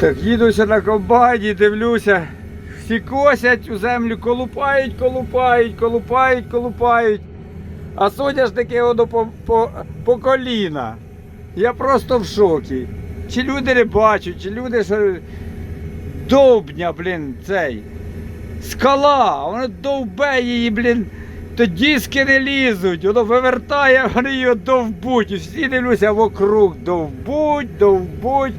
Так, їдуся на комбайні, дивлюся. Всі косять у землю, колупають, колупають, колупають, колупають. А соняшники воно по, по, по коліна. Я просто в шокі. Чи люди не бачать, чи люди що довбня, блін, цей. Скала, воно довбе її, блін. То диски не лізуть, воно вивертає, вони її довбуть. Всі дивлюся вокруг. Довбуть, довбуть.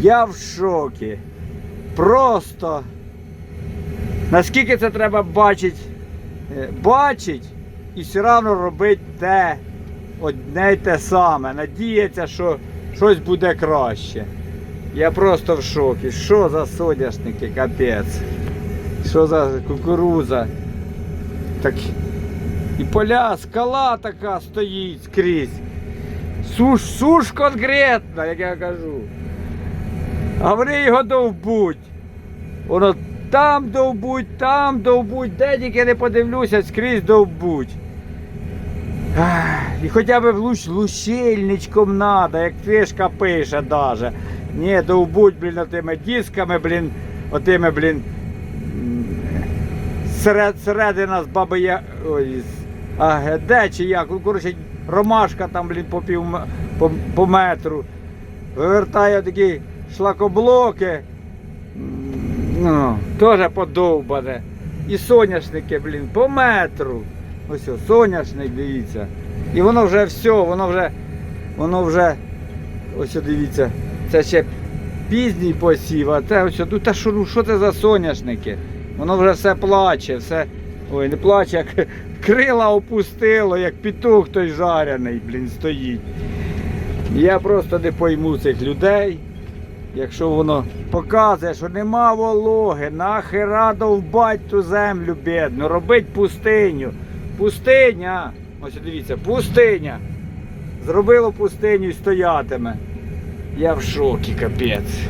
Я в шокі. Просто. Наскільки це треба бачить, е, бачить і все одно робить те одне й те саме. Надіється, що щось буде краще. Я просто в шокі. Що за соняшники, капець. Що за кукуруза? Так і поля, скала така стоїть скрізь. Суш, суш конкретно, як я кажу. А вони його довбуть. Воно там довбуть, там довбуть, де тільки не подивлюся, скрізь довбуть. І хоча б луч, лущильничком надо, як книжка пише даже. Ні, довбуть, блін, отими дисками, блін, отими, блін. Серед, середина з баби я. Ой, а де чи як? Ну, коротше, ромашка там, блін, по пів по, по метру. Вивертає такі шлакоблоки. Ну, теж подовбане. І соняшники, блін, по метру. Ось соняшник, дивіться. І воно вже все, воно вже, воно вже, ось дивіться, це ще пізній посів, а це ось, ну та що, ну, що це за соняшники? Воно вже все плаче, все. Ой, не плаче, як крила опустило, як петух той жарений, блін, стоїть. Я просто не пойму цих людей. Якщо воно показує, що нема вологи, нахера довбать ту землю бідну, робить пустиню. Пустиня. Ось дивіться, пустиня. Зробило пустиню і стоятиме. Я в шокі, капець.